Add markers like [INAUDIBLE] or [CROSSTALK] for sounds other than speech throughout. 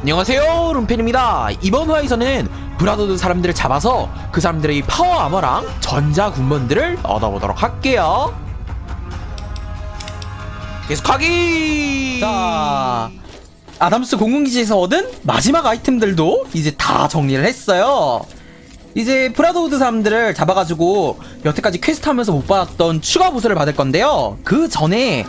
안녕하세요 룸펜입니다 이번 화에서는 브라더드 사람들을 잡아서 그 사람들의 파워 아머랑 전자 군번들을 얻어보도록 할게요 계속하기 자, 아담스 공군기지에서 얻은 마지막 아이템들도 이제 다 정리를 했어요. 이제 브라더우드 사람들을 잡아가지고 여태까지 퀘스트 하면서 못 받았던 추가 보스를 받을 건데요. 그 전에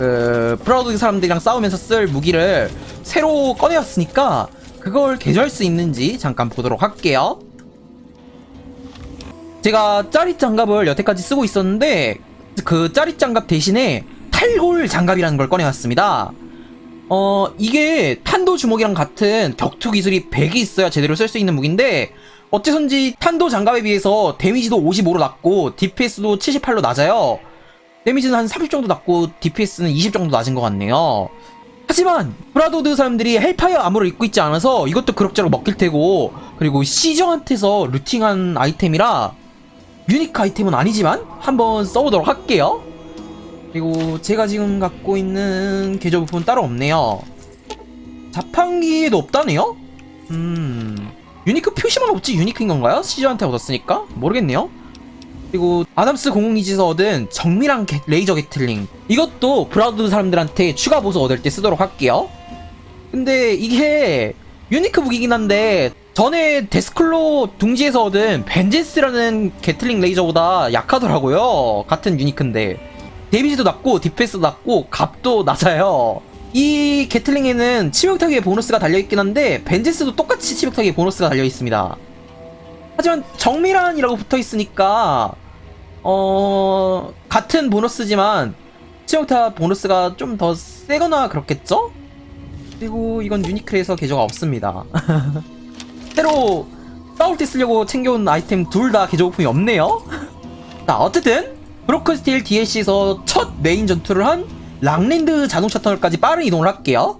그 브라더우드 사람들이랑 싸우면서 쓸 무기를 새로 꺼내왔으니까 그걸 개조할 수 있는지 잠깐 보도록 할게요. 제가 짜릿 장갑을 여태까지 쓰고 있었는데 그 짜릿 장갑 대신에 탈골 장갑이라는 걸 꺼내왔습니다. 어 이게 탄도 주먹이랑 같은 격투 기술이 100이 있어야 제대로 쓸 수 있는 무기인데 어째선지 탄도 장갑에 비해서 데미지도 55로 낮고 DPS도 78로 낮아요. 데미지는 한 30 정도 낮고 DPS는 20 정도 낮은 것 같네요. 하지만 브라도드 사람들이 헬파이어 아머를 입고 있지 않아서 이것도 그럭저럭 먹힐 테고 그리고 시저한테서 루팅한 아이템이라 유니크 아이템은 아니지만 한번 써보도록 할게요. 그리고 제가 지금 갖고 있는 계좌 부품은 따로 없네요. 자판기에도 없다네요? 음... 유니크 표시만 없지 유니크인 건가요? 시저한테 얻었으니까? 모르겠네요. 그리고 아담스 공공기지에서 얻은 정밀한 게- 레이저 게틀링 이것도 브라우드 사람들한테 추가 보수 얻을 때 쓰도록 할게요. 근데 이게 유니크 무기긴 한데 전에 데스클로 둥지에서 얻은 벤제스라는 게틀링 레이저보다 약하더라고요. 같은 유니크인데 데미지도 낮고 DPS도 낮고 값도 낮아요. 이 게틀링에는 치명타기의 보너스가 달려있긴 한데 벤제스도 똑같이 치명타기의 보너스가 달려있습니다. 하지만 정밀한이라고 붙어있으니까 어... 같은 보너스지만 치명타 보너스가 좀 더 세거나 그렇겠죠? 그리고 이건 유니크에서 개조가 없습니다. 새로 싸울 때 쓰려고 챙겨온 아이템 둘 다 개조 부품이 없네요. [LAUGHS] 자, 어쨌든 브로큰 스틸 DLC에서 첫 메인 전투를 한 랑랜드 자동차 터널까지 빠른 이동을 할게요.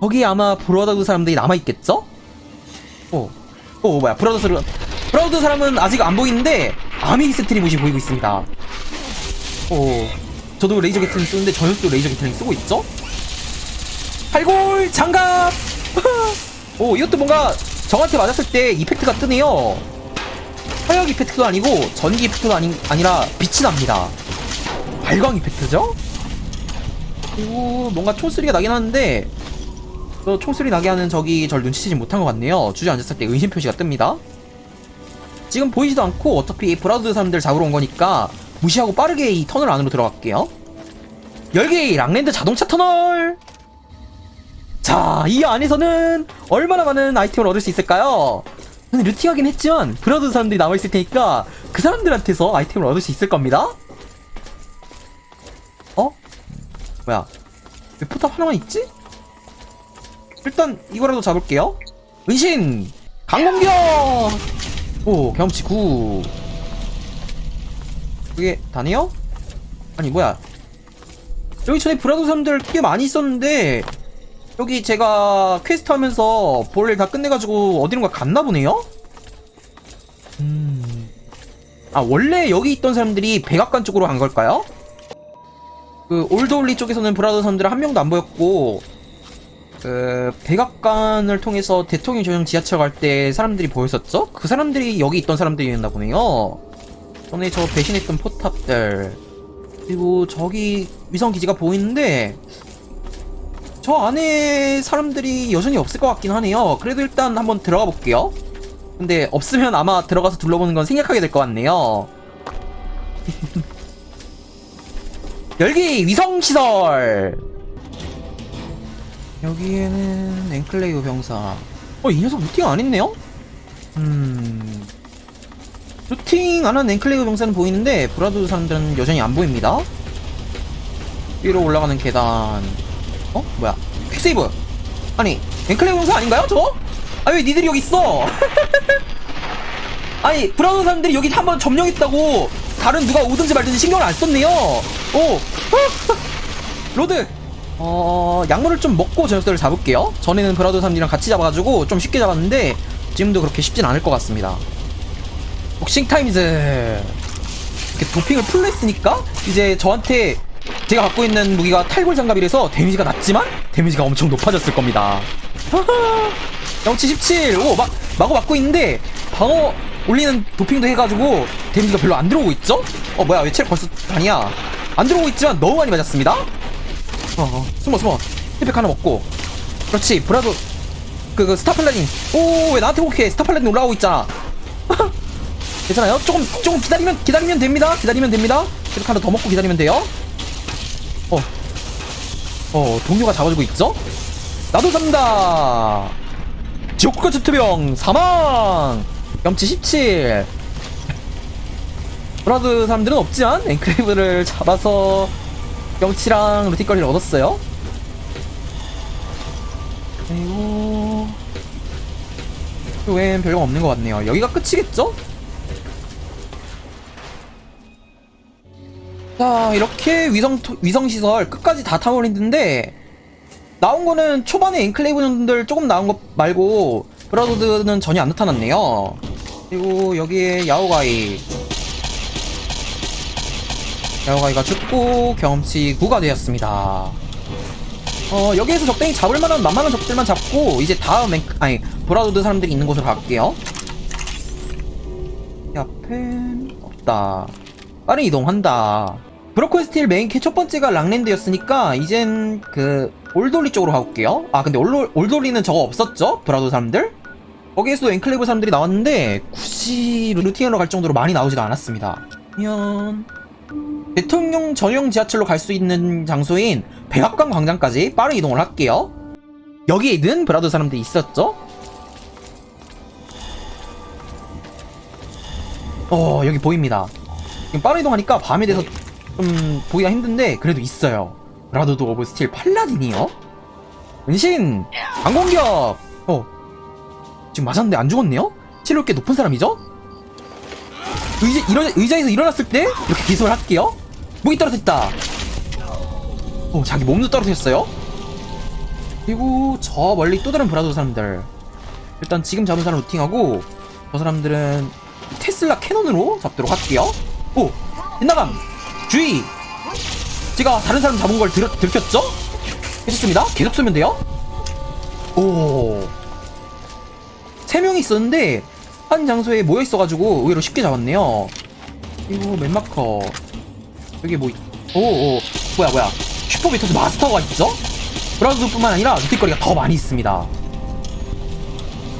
거기 아마 브로더드 사람들이 남아있겠죠? 오, 오 뭐야 브로더 사 람 브로더 사람은 아직 안 보이는데 아미기스 트리봇이 보이고 있습니다. 오, 저도 레이저 게틀링 쓰는데 저 녀석도 레이저 게틀링 쓰고 있죠? 팔골 장갑! [LAUGHS] 오 이것도 뭔가 저한테 맞았을 때 이펙트가 뜨네요. 화약 이펙트도 아니고 전기 이펙트도 아니, 아니라 빛이 납니다. 발광 이펙트죠? 그리고 뭔가 총소리가 나긴 하는데 또 총소리 나게 하는 적이 절 눈치채지 못한 것 같네요. 주저앉았을 때 의심 표시가 뜹니다. 지금 보이지도 않고 어차피 브라우드 사람들 잡으러 온 거니까 무시하고 빠르게 이 터널 안으로 들어갈게요. 열개의 랑랜드 자동차 터널! 자, 이 안에서는 얼마나 많은 아이템을 얻을 수 있을까요? 저는 루팅하긴 했지만 브라우드 사람들이 남아있을 테니까 그 사람들한테서 아이템을 얻을 수 있을 겁니다. 어? 뭐야? 왜 포탑 하나만 있지? 일단 이거라도 잡을게요. 은신! 강공격! 오, 경험치 9. 그게 다네요? 아니, 뭐야. 여기 전에 브라도 사람들 꽤 많이 있었는데, 여기 제가 퀘스트 하면서 볼일 다 끝내가지고 어디론가 갔나 보네요? 음. 아, 원래 여기 있던 사람들이 백악관 쪽으로 간 걸까요? 그, 올드올리 쪽에서는 브라더 사람들 한 명도 안 보였고, 그, 백악관을 통해서 대통령 전용 지하철 갈 때 사람들이 보였었죠? 그 사람들이 여기 있던 사람들이었나 보네요. 전에 저 배신했던 포탑들. 그리고 저기 위성 기지가 보이는데, 저 안에 사람들이 여전히 없을 것 같긴 하네요. 그래도 일단 한번 들어가 볼게요. 근데 없으면 아마 들어가서 둘러보는 건 생략하게 될 것 같네요. [LAUGHS] 열기 위성 시설. 여기에는 앵클레이브 병사. 어, 이 녀석 루팅 안 했네요? 음. 루팅 안 한 앵클레이브 병사는 보이는데, 브라드 사람들은 여전히 안 보입니다. 위로 올라가는 계단. 어? 뭐야? 퀵세이브! 아니, 앵클레이브 병사 아닌가요, 저거? 아, 왜 니들이 여기 있어? [LAUGHS] 아니, 브라운 사람들이 여기 한 번 점령했다고 다른 누가 오든지 말든지 신경을 안 썼네요. 오! [LAUGHS] 로드! 어, 약물을 좀 먹고 저 녀석들을 잡을게요. 전에는 브라우드 사람들이랑 같이 잡아가지고 좀 쉽게 잡았는데 지금도 그렇게 쉽진 않을 것 같습니다. 복싱 타임즈! 이렇게 도핑을 풀로 했으니까 이제 저한테 제가 갖고 있는 무기가 탈골 장갑이라서 데미지가 낮지만 데미지가 엄청 높아졌을 겁니다. [LAUGHS] 영치 17. 오, 막, 마구 맞고 있는데, 방어 올리는 도핑도 해가지고, 데미지가 별로 안 들어오고 있죠? 어, 뭐야, 왜 체력 벌써 아니야? 안 들어오고 있지만 너무 많이 맞았습니다? 어, 어, 숨어, 숨어. 힐팩 하나 먹고. 그렇지, 브라도, 그, 그, 스타 팔라딘. 오, 왜 나한테 오케 스타 팔라딘 올라오고 있잖아. [LAUGHS] 괜찮아요? 조금, 조금 기다리면, 기다리면 됩니다. 기다리면 됩니다. 힐팩 하나 더 먹고 기다리면 돼요. 어, 어, 동료가 잡아주고 있죠? 나도 잡는다! 지옥과 주투병 사망! 염치 17! 브라드 사람들은 없지만 엔클레이브를 잡아서 염치랑 루티거리를 얻었어요. 그리고 그 외엔 별거 없는 것 같네요. 여기가 끝이겠죠? 자 이렇게 위성 토- 위성 시설 끝까지 다 타버린는데 나온 거는 초반에 엔클레이브들 조금 나온 것 말고 브라더드는 전혀 안 나타났네요. 그리고 여기에 야오가이 야오가이가 죽고 경험치 9가 되었습니다. 어 여기에서 적당히 잡을 만한 만만한 적들만 잡고 이제 다음 엔 아니 브라더드 사람들이 있는 곳으로 갈게요. 이 앞엔 없다. 빠른 이동한다. 브로콜 스틸 메인 캐 첫 번째가 랑랜드였으니까 이젠 그 올돌리 쪽으로 가볼게요. 아 근데 올돌, 올돌리는 저거 없었죠? 브라도 사람들? 거기에서도 엔클레이브 사람들이 나왔는데 굳이 루팅으로 갈 정도로 많이 나오지도 않았습니다. 그러면 대통령 전용 지하철로 갈 수 있는 장소인 백악관 광장까지 빠른 이동을 할게요. 여기에는 브라도 사람들이 있었죠? 어 여기 보입니다. 빠른 이동하니까 밤에 돼서 좀 보기가 힘든데 그래도 있어요. 브라더드 오브 스틸 팔라딘이요? 은신! 강공격! 어 지금 맞았는데 안 죽었네요? 체력 꽤 높은 사람이죠? 의자, 일어, 의자에서 일어났을 때 이렇게 기소를 할게요. 목이 떨어졌다. 어 자기 몸도 떨어졌어요. 그리고 저 멀리 또 다른 브라더드 사람들. 일단 지금 잡은 사람 루팅하고 저 사람들은 테슬라 캐논으로 잡도록 할게요. 오! 빗나감! 주의! 제가 다른 사람 잡은 걸 들, 들켰죠? 해줬습니다. 계속 쏘면 돼요. 오. 세 명이 있었는데, 한 장소에 모여 있어가지고 의외로 쉽게 잡았네요. 그리고 맨마커. 여기 뭐, 있... 오, 오. 뭐야, 뭐야. 슈퍼비터즈 마스터가 있죠? 브라우드뿐만 아니라 루티거리가 더 많이 있습니다.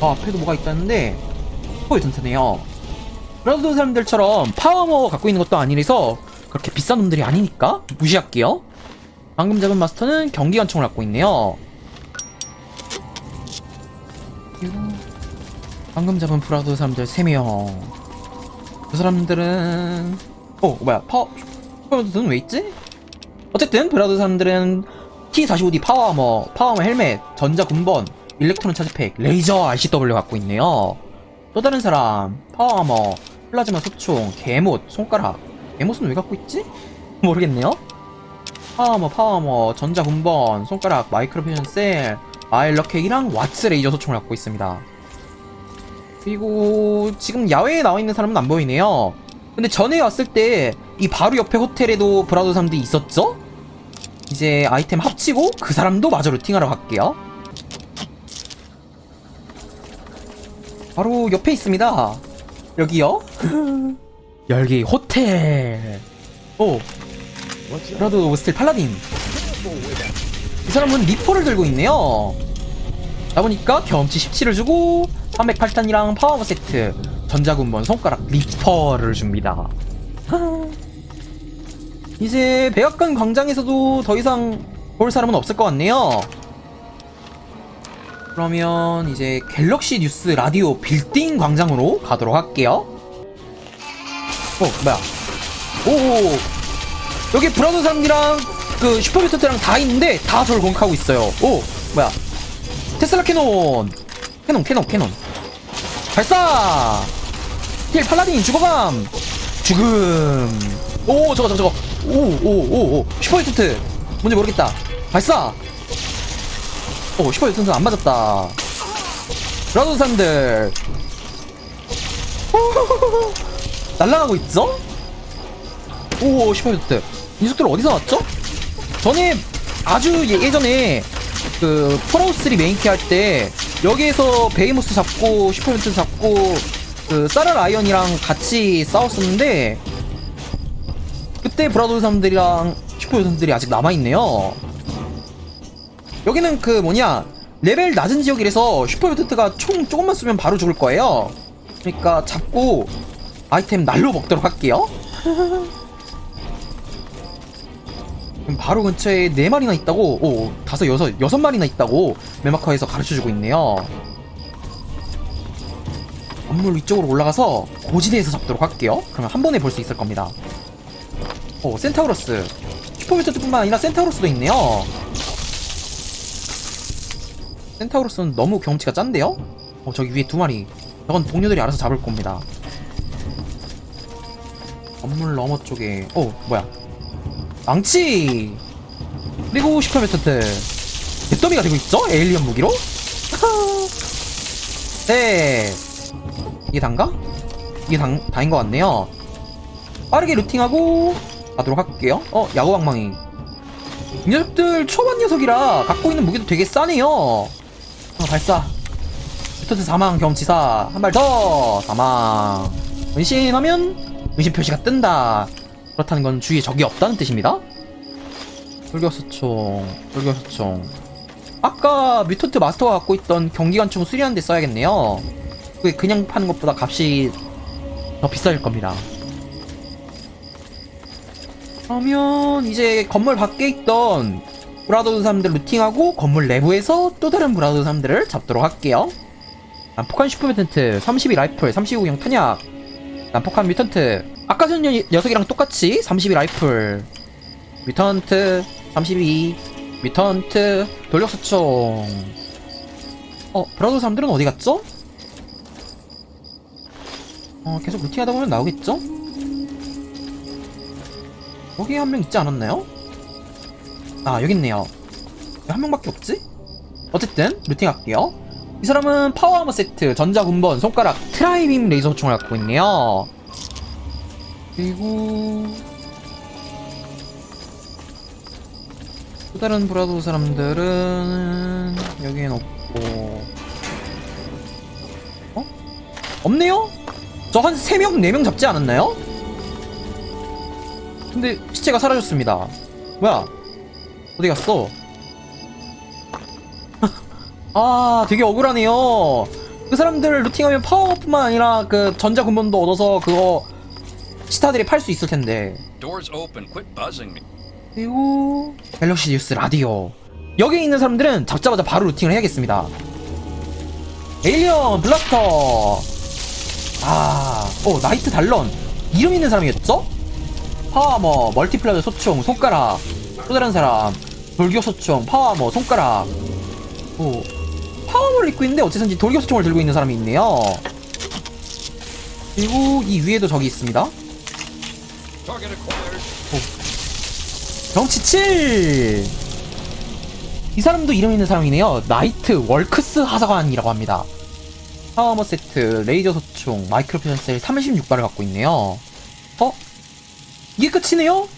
아, 앞에도 뭐가 있다는데, 슈퍼 괜찮네요. 브라우드 사람들처럼 파워머 갖고 있는 것도 아니라서 그렇게 비싼 놈들이 아니니까 무시할게요. 방금 잡은 마스터는 경기 관총을 갖고 있네요. 방금 잡은 브라우드 사람들 3명. 그 사람들은 어 뭐야 파워 브라우드는 왜 있지? 어쨌든 브라우드 사람들은 T45D 파워아머, 파워아머 헬멧, 전자 군번, 일렉트론 차지팩, 레이저 RCW 갖고 있네요. 또 다른 사람 파워아머, 플라즈마 소총, 개못, 손가락. 개못은 왜 갖고 있지? [LAUGHS] 모르겠네요. 파워아머, 파워아머, 전자 군번, 손가락, 마이크로 퓨전 셀, 아일러케이랑 왓츠 레이저 소총을 갖고 있습니다. 그리고 지금 야외에 나와 있는 사람은 안 보이네요. 근데 전에 왔을 때 이 바로 옆에 호텔에도 브라더 사람들이 있었죠? 이제 아이템 합치고 그 사람도 마저 루팅하러 갈게요. 바로 옆에 있습니다. 여기요. [LAUGHS] 열기 호텔. 오, 브라더 오브 스틸 팔라딘. 이 사람은 리퍼를 들고 있네요. 다 보니까 경험치 17을 주고 308탄이랑 파워버 세트, 전자군번, 손가락, 리퍼를 줍니다. [LAUGHS] 이제 백악관 광장에서도 더 이상 볼 사람은 없을 것 같네요. 그러면 이제 갤럭시 뉴스 라디오 빌딩 광장으로 가도록 할게요. 어, 뭐야? 오, 여기 브라더 사람들이랑 그 슈퍼비터트랑 다 있는데 다 저를 공격하고 있어요. 오, 뭐야? 테슬라 캐논, 캐논, 캐논, 캐논. 발사! 힐 팔라딘 죽어감! 죽음! 오, 저거, 저거, 저거. 오, 오, 오, 오. 슈퍼 히트 뭔지 모르겠다. 발사! 오, 슈퍼 히트는 안 맞았다. 브라더 사람들. [LAUGHS] 날아가고 있죠? 오, 슈퍼 히트 이 속도를 어디서 왔죠? 전에, 아주 예- 예전에 그 폴아웃3 메인키 할 때 여기에서 베이모스 잡고 슈퍼멘트 잡고 그 사라 라이언이랑 같이 싸웠었는데 그때 브라더스 사람들이랑 슈퍼멘트들이 아직 남아있네요. 여기는 그 뭐냐 레벨 낮은 지역이라서 슈퍼멘트가 총 조금만 쏘면 바로 죽을 거예요. 그러니까 잡고 아이템 날로 먹도록 할게요. [LAUGHS] 바로 근처에 네 마리나 있다고, 오, 다섯, 여섯, 여섯 마리나 있다고 메마커에서 가르쳐주고 있네요. 건물 위쪽으로 올라가서 고지대에서 잡도록 할게요. 그러면 한 번에 볼 수 있을 겁니다. 오, 센타우러스. 슈퍼미터뿐만 아니라 센타우러스도 있네요. 센타우러스는 너무 경치가 짠데요? 어, 저기 위에 두 마리. 저건 동료들이 알아서 잡을 겁니다. 건물 너머 쪽에, 오, 뭐야. 망치! 그리고 슈퍼메터트 개더미가 되고 있죠? 에일리언 무기로? [LAUGHS] 네 이게 단가? 이게 당, 다인 것 같네요. 빠르게 루팅하고 가도록 할게요. 어 야구방망이. 이 녀석들 초반 녀석이라 갖고 있는 무기도 되게 싸네요. 어, 발사. 슈터트 사망 경험치사. 한 발 더. 사망. 은신하면 은신 표시가 뜬다. 그렇다는 건 주위에 적이 없다는 뜻입니다. 돌격소총, 돌격소총. 아까 뮤턴트 마스터가 갖고 있던 경기관총 수리하는 데 써야겠네요. 그게 그냥 파는 것보다 값이 더 비쌀 겁니다. 그러면 이제 건물 밖에 있던 브라더드 사람들 루팅하고 건물 내부에서 또 다른 브라더드 사람들을 잡도록 할게요. 난폭한 슈퍼뮤턴트, 32 라이플, 35형 탄약, 난폭한 뮤턴트, 아까 전 녀, 녀석이랑 똑같이 32 라이플 뮤턴트 32 뮤턴트 돌격소총 어 브라더 사람들은 어디 갔죠? 어 계속 루팅하다 보면 나오겠죠? 여기 한 명 있지 않았나요? 아 여기 있네요 왜한 명밖에 없지? 어쨌든 루팅할게요 이 사람은 파워아머 세트 전자군번 손가락 트라이빔 레이저 총을 갖고 있네요 그리고 또 다른 브라도 사람들은 여기엔 없고 어? 없네요? 저 한 3명, 4명 잡지 않았나요? 근데 시체가 사라졌습니다 뭐야 어디 갔어? [LAUGHS] 아 되게 억울하네요 그 사람들 루팅하면 파워뿐만 아니라 그 전자 군번도 얻어서 그거 스타들이 팔 수 있을 텐데. 그리고 갤럭시 뉴스 라디오. 여기 있는 사람들은 잡자마자 바로 루팅을 해야겠습니다. 에일리언 블라스터. 아, 오 나이트 달런. 이름 있는 사람이었죠? 파워머 멀티플라드 소총 손가락. 또 다른 사람 돌격 소총 파워머 손가락. 오 파워머를 입고 있는데 어째서인지 돌격 소총을 들고 있는 사람이 있네요. 그리고 이 위에도 적이 있습니다. Acquired. 경치 7! 이 사람도 이름 있는 사람이네요. 나이트 월크스 하사관이라고 합니다. 파워머 세트, 레이저 소총, 마이크로 표현 셀 36발을 갖고 있네요. 어? 이게 끝이네요?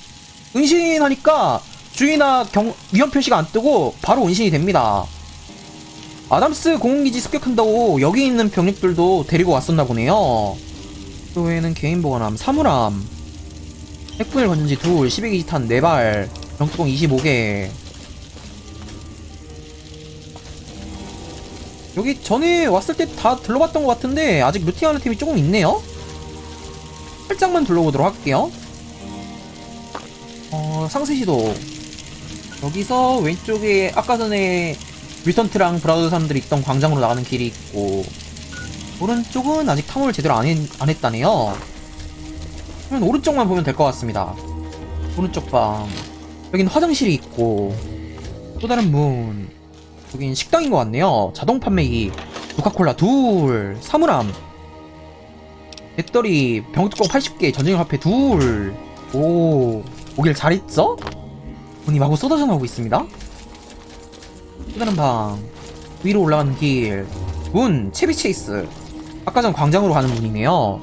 은신하니까 주의나 경, 위험 표시가 안 뜨고 바로 은신이 됩니다. 아담스 공군기지 습격한다고 여기 있는 병력들도 데리고 왔었나 보네요. 그 외에는 개인 보관함, 사물함, 핵분열 건전지 둘, 12기탄 4발, 병뚜껑 25개. 여기 전에 왔을 때 다 둘러봤던 것 같은데 아직 루팅하는 팀이 조금 있네요? 살짝만 둘러보도록 할게요. 어, 상세 시도. 여기서 왼쪽에 아까 전에 뮤턴트랑 브라우드 사람들이 있던 광장으로 나가는 길이 있고 오른쪽은 아직 탐험을 제대로 안, 했, 안 했다네요. 그러면 오른쪽만 보면 될 것 같습니다. 오른쪽 방. 여긴 화장실이 있고 또 다른 문. 여긴 식당인 것 같네요. 자동 판매기. 코카콜라 둘. 사물함. 배터리 병뚜껑 80개 전쟁 화폐 둘. 오. 오길 잘했죠? 문이 마구 쏟아져 나오고 있습니다. 또 다른 방. 위로 올라가는 길. 문. 채비 체이스. 아까 전 광장으로 가는 문이네요.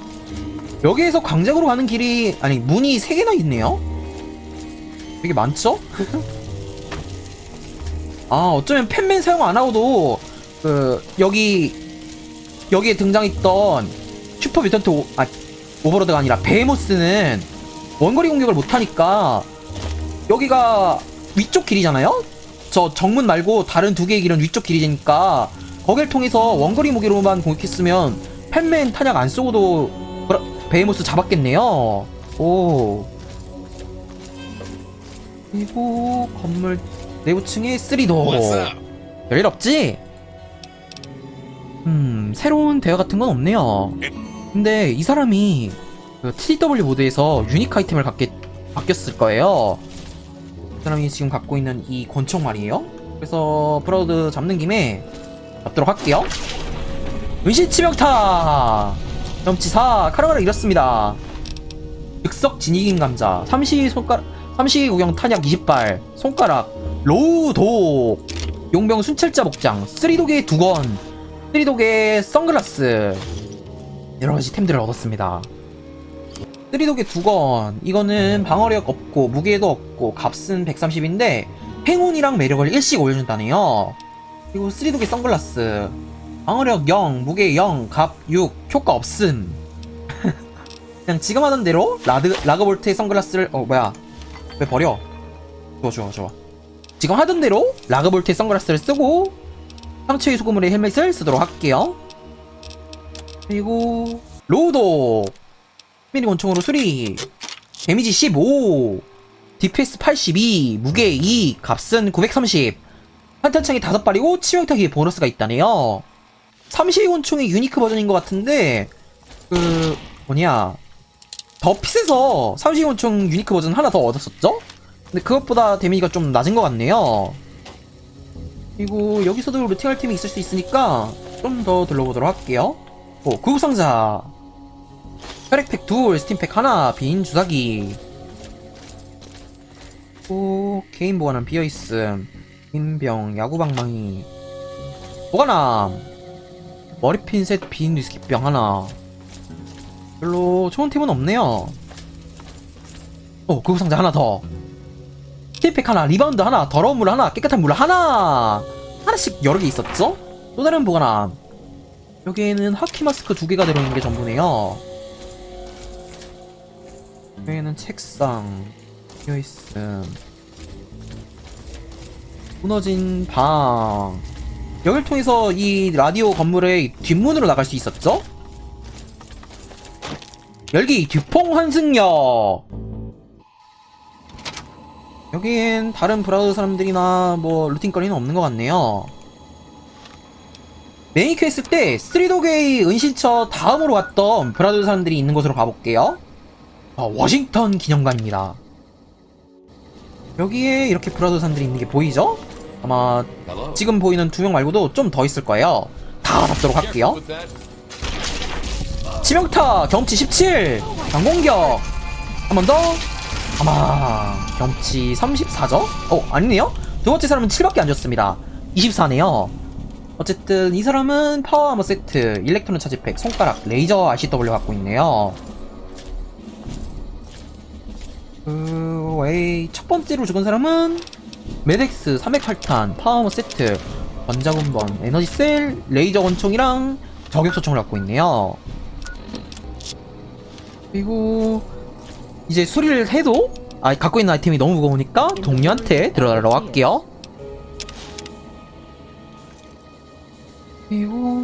여기에서 광장으로 가는 길이 아니 문이 세 개나 있네요. 되게 많죠? [LAUGHS] 아 어쩌면 팬맨 사용 안 하고도 그 여기 여기에 등장했던 슈퍼 뮤턴트 오, 아 오버로드가 아니라 베헤모스는 원거리 공격을 못 하니까 여기가 위쪽 길이잖아요. 저 정문 말고 다른 두 개의 길은 위쪽 길이니까 거길 통해서 원거리 무기로만 공격했으면 팬맨 탄약 안 쏘고도 브라- 베헤모스 잡았겠네요. 오. 그리고 건물 내부층에 3도. 별일 없지? 음, 새로운 대화 같은 건 없네요. 근데 이 사람이 그 TW 모드에서 유니크 아이템을 갖게 바뀌었을 거예요. 이 사람이 지금 갖고 있는 이 권총 말이에요. 그래서 브라우드 잡는 김에 잡도록 할게요. 은신 치명타! 점치 4 카르마를 잃었습니다. 즉석 진이긴 감자, 삼시 손가락, 삼시 구경 탄약 20발, 손가락, 로우 독, 용병 순찰자 복장, 쓰리독의 두건, 쓰리독의 선글라스, 여러 가지 템들을 얻었습니다. 쓰리독의 두건, 이거는 방어력 없고, 무게도 없고, 값은 130인데, 행운이랑 매력을 일씩 올려준다네요. 그리고 쓰리독의 선글라스, 방어력 0, 무게 0, 값 6, 효과 없음. [LAUGHS] 그냥 지금 하던 대로 라드, 라그볼트의 선글라스를 어 뭐야 왜 버려? 좋아 좋아 좋아. 지금 하던 대로 라그볼트의 선글라스를 쓰고 상처의 소금물의 헬멧을 쓰도록 할게요. 그리고 로우도 미리 권총으로 수리. 데미지 15 DPS 82 무게 2 값은 930 한탄창이 5발이고 치명타기에 보너스가 있다네요. 32 권총이 유니크 버전인 것 같은데 그 뭐냐 더 핏에서 32권총 유니크 버전 하나 더 얻었었죠? 근데 그것보다 데미지가 좀 낮은 것 같네요. 그리고 여기서도 루팅할 팀이 있을 수 있으니까 좀 더 둘러보도록 할게요. 오 구급상자. 혈액팩 둘, 스팀팩 하나, 빈 주사기. 오 개인 보관함 비어있음. 빈병, 야구방망이. 보관함. 머리핀 셋, 빈 위스키병 하나 별로 좋은 팀은 없네요. 오, 구급 상자 하나 더. 킬팩 하나, 리바운드 하나, 더러운 물 하나, 깨끗한 물 하나. 하나씩 여러 개 있었죠? 또 다른 보관함. 여기에는 하키 마스크 두 개가 들어있는 게 전부네요. 여기에는 책상, 비어있음. 무너진 방. 여길 통해서 이 라디오 건물의 뒷문으로 나갈 수 있었죠? 열기 듀퐁 환승역 여긴 다른 브라우저 사람들이나 뭐 루틴거리는 없는 것 같네요 메이크 했을 때 스트리도게이 은신처 다음으로 왔던 브라우저 사람들이 있는 곳으로 가볼게요 어, 워싱턴 기념관입니다 여기에 이렇게 브라우저 사람들이 있는 게 보이죠? 아마. 지금 보이는 두 명 말고도 좀 더 있을 거예요 다 잡도록 할게요. 치명타 경치 17 강공격. 한 번 더. 아마 경치 34죠? 어 아니네요? 두 번째 사람은 7밖에 안 줬습니다. 24네요. 어쨌든 이 사람은 파워 아머 세트 일렉트론 차지팩 손가락 레이저 RCW 갖고 있네요. 그 외에 첫 번째로 죽은 사람은 메덱스 308탄 파워 아머 세트 전자군번 에너지셀 레이저 권총이랑 저격소총을 갖고 있네요 그리고 이제 수리를 해도 아 갖고 있는 아이템이 너무 무거우니까 동료한테 들어가러 할게요. 그리고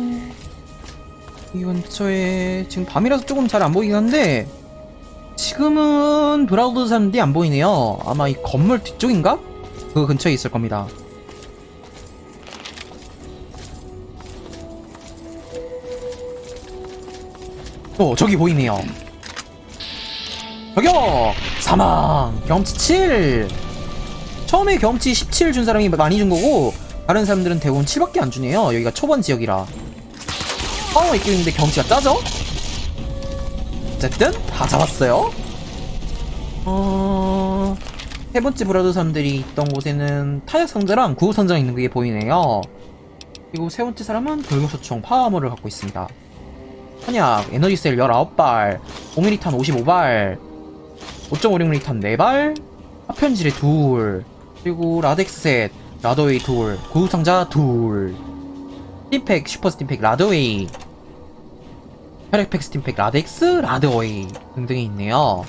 이 근처에 지금 밤이라서 조금 잘 안 보이긴 한데 지금은 브라우드 사람들이 안 보이네요. 아마 이 건물 뒤쪽인가? 그 근처에 있을 겁니다. 어 저기 보이네요. 저격! 사망! 경험치 7! 처음에 경험치 17 준 사람이 많이 준 거고, 다른 사람들은 대부분 7밖에 안 주네요. 여기가 초반 지역이라. 파워 있긴 있는데 경험치가 짜죠? 어쨌든, 다 잡았어요. 어... 세 번째 브라더 사람들이 있던 곳에는 타약 상자랑 구급 상자가 있는 게 보이네요. 그리고 세 번째 사람은 돌격소총 파워머를 갖고 있습니다. 탄약, 에너지 셀 19발, 5mm탄 55발, 5.56mm 탄 4발, 파편지뢰 둘, 그리고 라덱스 셋, 라더웨이 둘, 구급상자 둘, 스팀팩, 슈퍼 스팀팩, 라더웨이, 혈액팩 스팀팩, 라덱스, 라더웨이 등등이 있네요.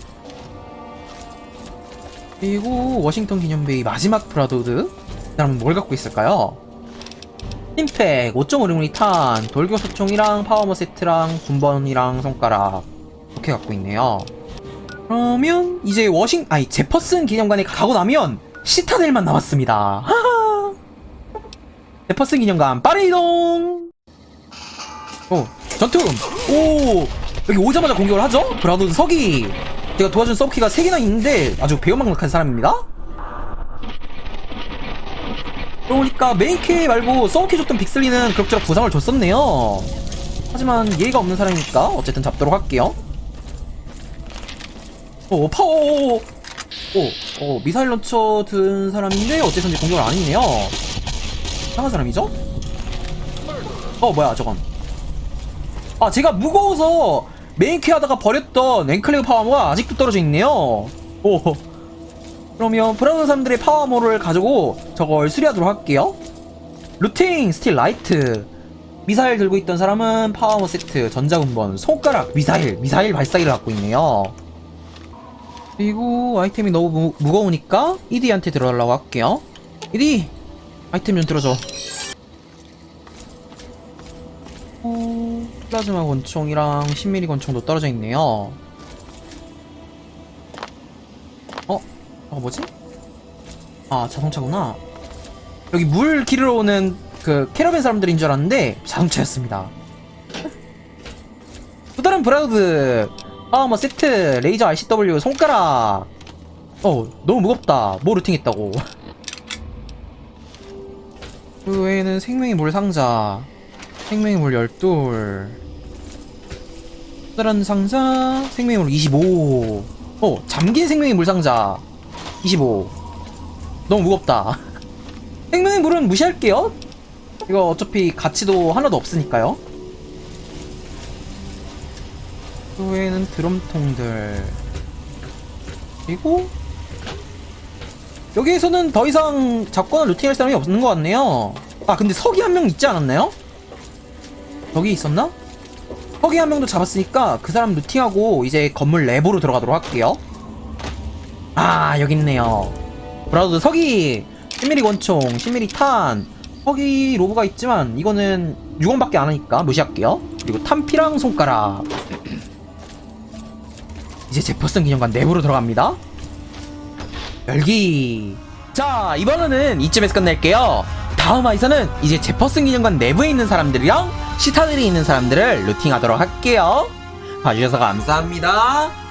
그리고 워싱턴 기념베이 마지막 브라더드 그 다음은 뭘 갖고 있을까요? 스팀팩, 5.5mm 탄, 돌교소총이랑 파워머 세트랑 군번이랑 손가락 이렇게 갖고 있네요. 그러면 이제 워싱 아니 제퍼슨 기념관에 가고 나면 시타델만 남았습니다. 하하. 제퍼슨 기념관 빠른 이동. 오 전투. 오 여기 오자마자 공격을 하죠? 브라우드 서기. 제가 도와준 서키가 3개나 있는데 아주 배우망락한 사람입니다. 그러니까 메인캐 말고 서키 줬던 빅슬리는 그럭저럭 부상을 줬었네요. 하지만 예의가 없는 사람이니까 어쨌든 잡도록 할게요. 오, 파워! 오, 오, 미사일 런처 든 사람인데, 어째서인지 공격을 안 했네요. 이상한 사람이죠? 어, 뭐야, 저건. 아, 제가 무거워서 메인캐 하다가 버렸던 앵클레그 파워가 아직도 떨어져 있네요. 오. 그러면 브라운 사람들의 파워모를 가지고 저걸 수리하도록 할게요. 루팅, 스틸 라이트. 미사일 들고 있던 사람은 파워모 세트, 전자군번, 손가락, 미사일, 미사일 발사기를 갖고 있네요. 그리고 아이템이 너무 무, 무 거우니까 이디한테 들어가려고 할게요. 이디 아이템 좀 들어줘. 어, 플라즈마 권총이랑 10mm 권총도 떨어져 있네요. 어? 어 뭐지? 아 자동차구나. 여기 물 기르러 오는 그 캐러밴 사람들인 줄 알았는데 자동차였습니다. 또 다른 브라우드 파워머 세트 레이저 RCW 손가락 어 너무 무겁다 뭐 루팅했다고 [LAUGHS] 그 외에는 생명의 물 상자 생명의 물 12. 또 다른 상자 생명의 물 25. 어 잠긴 생명의 물 상자 25. 너무 무겁다 [LAUGHS] 생명의 물은 무시할게요 이거 어차피 가치도 하나도 없으니까요 그 외에는 드럼통들 그리고 여기에서는 더 이상 잡거나 루팅할 사람이 없는 것 같네요. 아 근데 석이 한 명 있지 않았나요? 저기 있었나? 석이 한 명도 잡았으니까 그 사람 루팅하고 이제 건물 내부로 들어가도록 할게요. 아 여기 있네요. 브라우드 석이 10mm 권총 10mm 탄. 석이 로브가 있지만 이거는 6원밖에 안 하니까 무시할게요. 그리고 탄피랑 손가락 이제 제퍼슨 기념관 내부로 들어갑니다. 열기. 자, 이번에는 이쯤에서 끝낼게요. 다음 화에서는 이제 제퍼슨 기념관 내부에 있는 사람들이랑 시타들이 있는 사람들을 루팅하도록 할게요. 봐주셔서 감사합니다.